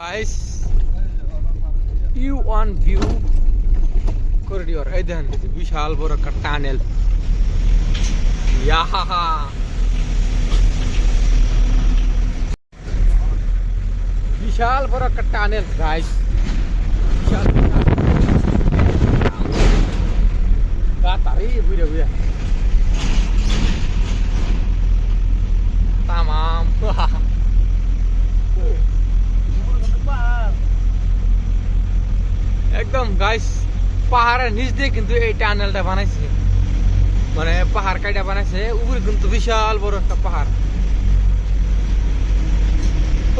Guys you one view corridor এই দেখেন বিশাল বড় একটা টানেল ইয়াহা বিশাল বড় একটা টানেল গাইস বিশাল গা তারি বুঝে বুঝে। একদম গাইস পাহাড়ের নিচ দিয়ে কিন্তু এই টানেলটা বানাইছে। মানে পাহাড় কাইটা বানাইছে, উপরে কিন্তু বিশাল বড় একটা পাহাড়।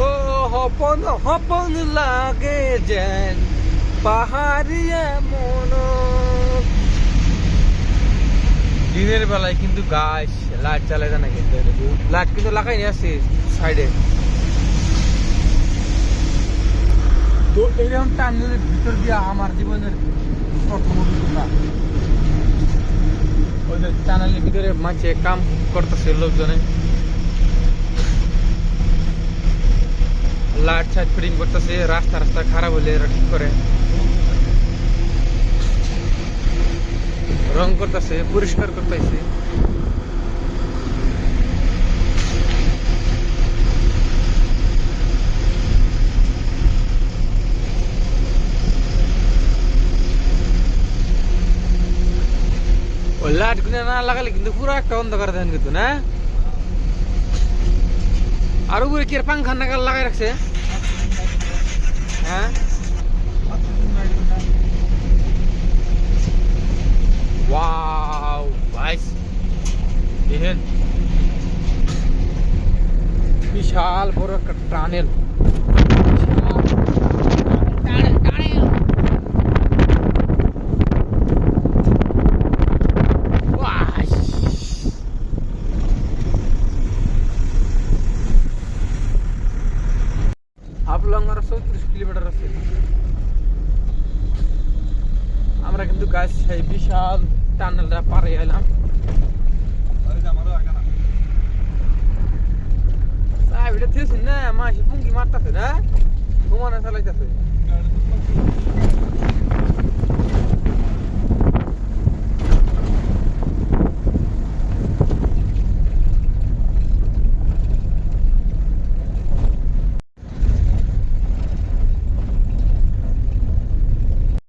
ও হপন হপন লাগে যেন পাহাড়িয়া মন দিনের বেলায় কিন্তু গাছ লাইট চালাই না কিন্তু লাইট কিন্তু লাগাই আছে সাইডে তো এরকম টানেলের ভিতর দিয়ে আমার জীবনের প্রথম অভিজ্ঞতা। ওই যে টানেলের ভিতরে মাঝে কাম করতেছে লোকজনে। লাইট সাইড ফিটিং করতেছে, রাস্তা রাস্তা খারাপ হলে এরা ঠিক করে। রং করতেছে, পরিষ্কার করতেছে। গুলো না লাগালে কিন্তু পুরো একটা অন্ধকার দেন কিন্তু, না? আর উপরে কি আর পাংখা নাগাল লাগাই রাখছে? হ্যাঁ? ওয়াও ভাইস দেখেন। বিশাল বড় একটা টানেল টানেল ওয়াশ আর চৌত্রিশ কিলোমিটার আছে। আমরা কিন্তু গাছ সেই বিশাল টানেলটা পারে এলাম এটা না, মাসি পুঙ্কি মারতাছে না? ঘুমানো চালাইতেছে।